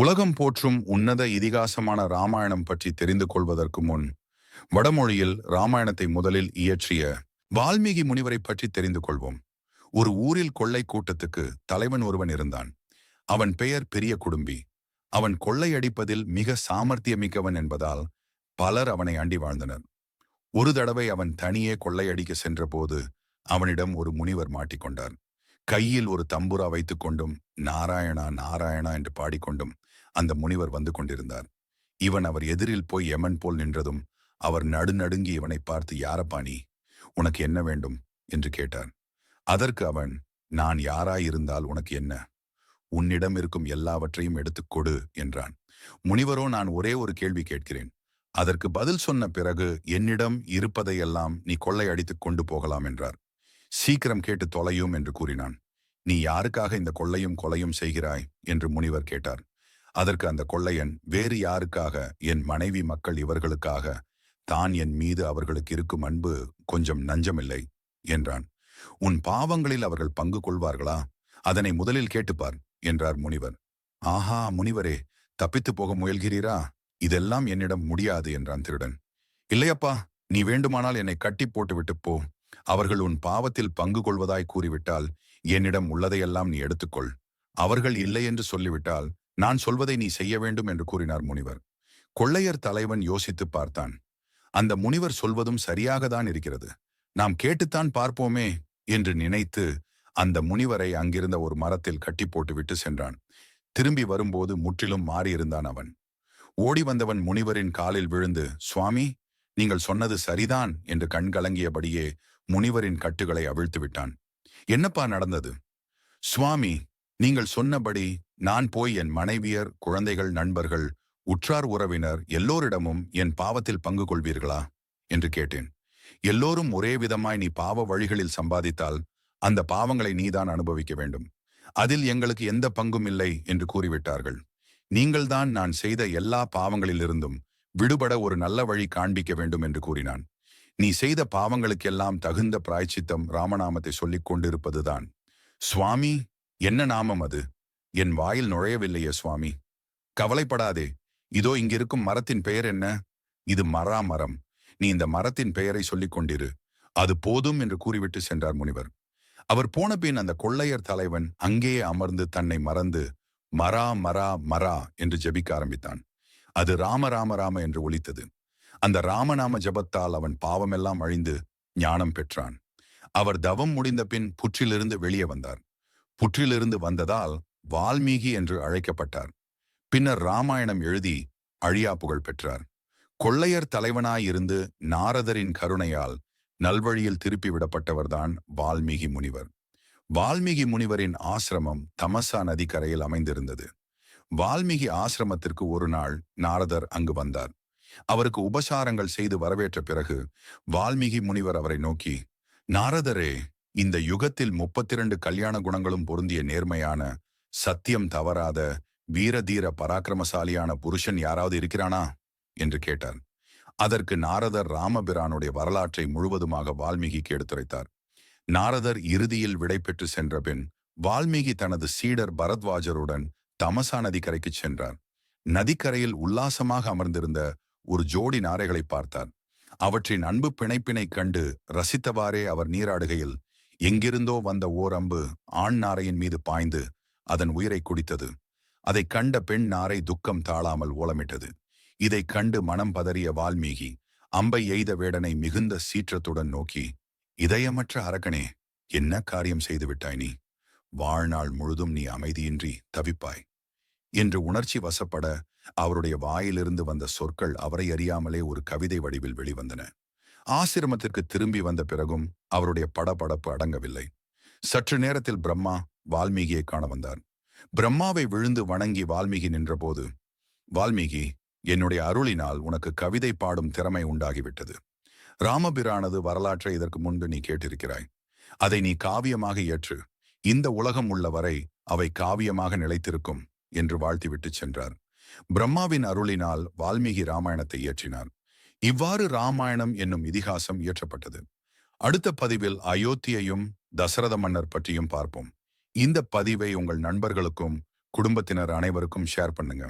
உலகம் போற்றும் உன்னத இதிகாசமான ராமாயணம் பற்றி தெரிந்து கொள்வதற்கு முன் வடமொழியில் ராமாயணத்தை முதலில் இயற்றிய வால்மீகி முனிவரை பற்றி தெரிந்து கொள்வோம். ஒரு ஊரில் கொள்ளை கூட்டத்துக்கு தலைவன் ஒருவன் இருந்தான். அவன் பெயர் பெரிய குடும்பி. அவன் கொள்ளையடிப்பதில் மிக சாமர்த்தியமிக்கவன் என்பதால் பலர் அவனை அண்டி வாழ்ந்தனர். ஒரு தடவை அவன் தனியே கொள்ளையடிக்க சென்றபோது அவனிடம் ஒரு முனிவர் மாட்டிக்கொண்டார். கையில் ஒரு தம்புரா வைத்துக் கொண்டும் நாராயணா நாராயணா என்று பாடிக்கொண்டும் அந்த முனிவர் வந்து கொண்டிருந்தார். இவன் அவர் எதிரில் போய் எமன் போல் நின்றதும் அவர் நடுநடுங்கி இவனை பார்த்து யாரப்பா நீ? உனக்கு என்ன வேண்டும்? என்று கேட்டார். அதற்கு அவன் நான் யாராயிருந்தால் உனக்கு என்ன? உன்னிடம் இருக்கும் எல்லாவற்றையும் எடுத்துக் கொடு என்றான். முனிவரோ நான் ஒரே ஒரு கேள்வி கேட்கிறேன். அதற்கு பதில் சொன்ன பிறகு என்னிடம் இருப்பதையெல்லாம் நீ கொள்ளையடித்துக் கொண்டு போகலாம் என்றார். சீக்கிரம் கேட்டு தொலையும் என்று கூறினான். நீ யாருக்காக இந்த கொள்ளையும் கொலையும் செய்கிறாய்? என்று முனிவர் கேட்டார். அதற்கு அந்த கொள்ளையன் வேறு யாருக்காக என் மனைவி மக்கள் இவர்களுக்காக தான் என் மீது அவர்களுக்கு இருக்கும் அன்பு கொஞ்சம் நஞ்சமில்லை? என்றான். உன் பாவங்களில் அவர்கள் பங்கு கொள்வார்களா? அதனை முதலில் கேட்டுப்பார் என்றார் முனிவர். ஆஹா முனிவரே தப்பித்து போக முயல்கிறீரா? இதெல்லாம் என்னிடம் முடியாது என்றான் திருடன். இல்லையப்பா நீ வேண்டுமானால் என்னை கட்டி போட்டுவிட்டு போ. அவர்கள் உன் பாவத்தில் பங்கு கொள்வதாய் கூறிவிட்டால் என்னிடம் உள்ளதையெல்லாம் நீ எடுத்துக்கொள். அவர்கள் இல்லை என்று சொல்லிவிட்டால் நான் சொல்வதை நீ செய்ய வேண்டும் என்று கூறினார் முனிவர். கொள்ளையர் தலைவன் யோசித்து பார்த்தான். அந்த முனிவர் சொல்வதும் சரியாகத்தான் இருக்கிறது. நாம் கேட்டுத்தான் பார்ப்போமே என்று நினைத்து அந்த முனிவரை அங்கிருந்த ஒரு மரத்தில் கட்டி போட்டுவிட்டு சென்றான். திரும்பி வரும்போது முற்றிலும் மாறியிருந்தான் அவன். ஓடி வந்தவன் முனிவரின் காலில் விழுந்து சுவாமி நீங்கள் சொன்னது சரிதான் என்று கண்கலங்கியபடியே முனிவரின் கட்டுகளை அவிழ்த்து விட்டான் என்னப்பா நடந்தது? சுவாமி நீங்கள் சொன்னபடி நான் போய் என் மனைவியர் குழந்தைகள் நண்பர்கள் உற்றார் உறவினர் எல்லோரிடமும் என் பாவத்தில் பங்கு கொள்வீர்களா? என்று கேட்டேன். எல்லோரும் ஒரே விதமாய் நீ பாவ வழிகளில் சம்பாதித்தால் அந்த பாவங்களை நீதான் அனுபவிக்க வேண்டும். அதில் எங்களுக்கு எந்த பங்கும் இல்லை என்று கூறிவிட்டார்கள். நீங்கள்தான் நான் செய்த எல்லா பாவங்களிலிருந்தும் விடுபட ஒரு நல்ல வழி காண்பிக்க வேண்டும் என்று கூறினான். நீ செய்த பாவங்களுக்கெல்லாம் தகுந்த பிராய்ச்சித்தம் ராமநாமத்தை சொல்லிக் கொண்டிருப்பதுதான். சுவாமி என்ன நாமம் அது? என் வாயில் நுழையவில்லையே சுவாமி. கவலைப்படாதே. இதோ இங்கிருக்கும் மரத்தின் பெயர் என்ன? இது மரா மரம். நீ இந்த மரத்தின் பெயரை சொல்லிக் கொண்டிரு. அது போதும் என்று கூறிவிட்டு சென்றார் முனிவர். அவர் போன பின் அந்த கொள்ளையர் தலைவன் அங்கேயே அமர்ந்து தன்னை மறந்து மரா மரா மரா என்று ஜபிக்க ஆரம்பித்தான். அது ராம ராம ராம என்று ஒலித்தது. அந்த ராமநாம ஜபத்தால் அவன் பாவமெல்லாம் அழிந்து ஞானம் பெற்றான். அவர் தவம் முடிந்த பின் புற்றிலிருந்து வெளியே வந்தார். புற்றிலிருந்து வந்ததால் வால்மீகி என்று அழைக்கப்பட்டார். பின்னர் ராமாயணம் எழுதி அழியா புகழ் பெற்றார். கொள்ளையர் தலைவனாயிருந்து நாரதரின் கருணையால் நல்வழியில் திருப்பி விடப்பட்டவர்தான் வால்மீகி முனிவர். வால்மீகி முனிவரின் ஆசிரமம் தமசா நதிக்கரையில் அமைந்திருந்தது. வால்மீகி ஆசிரமத்திற்கு ஒரு நாள் நாரதர் அங்கு வந்தார். அவருக்கு உபசாரங்கள் செய்து வரவேற்ற பிறகு வால்மீகி முனிவர் அவரை நோக்கி நாரதரே இந்த யுகத்தில் முப்பத்திரண்டு கல்யாண குணங்களும் பொருந்திய நேர்மையான சத்தியம் தவறாத வீரதீர பராக்கிரமசாலியான புருஷன் யாராவது இருக்கிறானா? என்று கேட்டார். அதற்கு நாரதர் ராமபிரானுடைய வரலாற்றை முழுவதுமாக வால்மீகிக்கு எடுத்துரைத்தார். நாரதர் இறுதியில் விடை பெற்று சென்ற பின் வால்மீகி தனது சீடர் பரத்வாஜருடன் தமசா நதிக்கரைக்கு சென்றார். நதிக்கரையில் உல்லாசமாக அமர்ந்திருந்த ஒரு ஜோடி நாரைகளை பார்த்தார் அவற்றின் அன்பு பிணைப்பினை கண்டு ரசித்தவாறே அவர் நீராடுகையில் எங்கிருந்தோ வந்த ஓர் அம்பு ஆண் நாரையின் மீது பாய்ந்து அதன் உயிரை குடித்தது. அதைக் கண்ட பெண் நாரை துக்கம் தாழாமல் ஓலமிட்டது. இதைக் கண்டு மனம் பதறிய வால்மீகி அம்பை எய்த வேடனை மிகுந்த சீற்றத்துடன் நோக்கி இதயமற்ற அரக்கனே என்ன காரியம் செய்து விட்டாய் நீ? வாழ்நாள் முழுதும் நீ அமைதியின்றி தவிப்பாய். என்று உணர்ச்சி வசப்பட அவருடைய வாயிலிருந்து வந்த சொற்கள் அவரை அறியாமலே ஒரு கவிதை வடிவில் வெளிவந்தன. ஆசிரமத்திற்கு திரும்பி வந்த பிறகும் அவருடைய படபடப்பு அடங்கவில்லை. சற்று நேரத்தில் பிரம்மா வால்மீகியை காண வந்தார். பிரம்மாவை விழுந்து வணங்கி வால்மீகி நின்றபோது வால்மீகி என்னுடைய அருளினால் உனக்கு கவிதை பாடும் திறமை உண்டாகிவிட்டது. ராமபிரானது வரலாற்றை இதற்கு முன்பு நீ கேட்டிருக்கிறாய். அதை நீ காவியமாக ஏற்று இந்த உலகம் உள்ள வரை அவை காவியமாக நிலைத்திருக்கும். என்று வாழ்த்திவிட்டு சென்றார். பிரம்மாவின் அருளினால் வால்மீகி ராமாயணத்தை இயற்றினார். இவ்வாறு ராமாயணம் என்னும் இதிகாசம் இயற்றப்பட்டது. அடுத்த பதிவில் அயோத்தியையும் தசரத மன்னர் பற்றியும் பார்ப்போம். இந்த பதிவை உங்கள் நண்பர்களுக்கும் குடும்பத்தினர் அனைவருக்கும் ஷேர் பண்ணுங்க.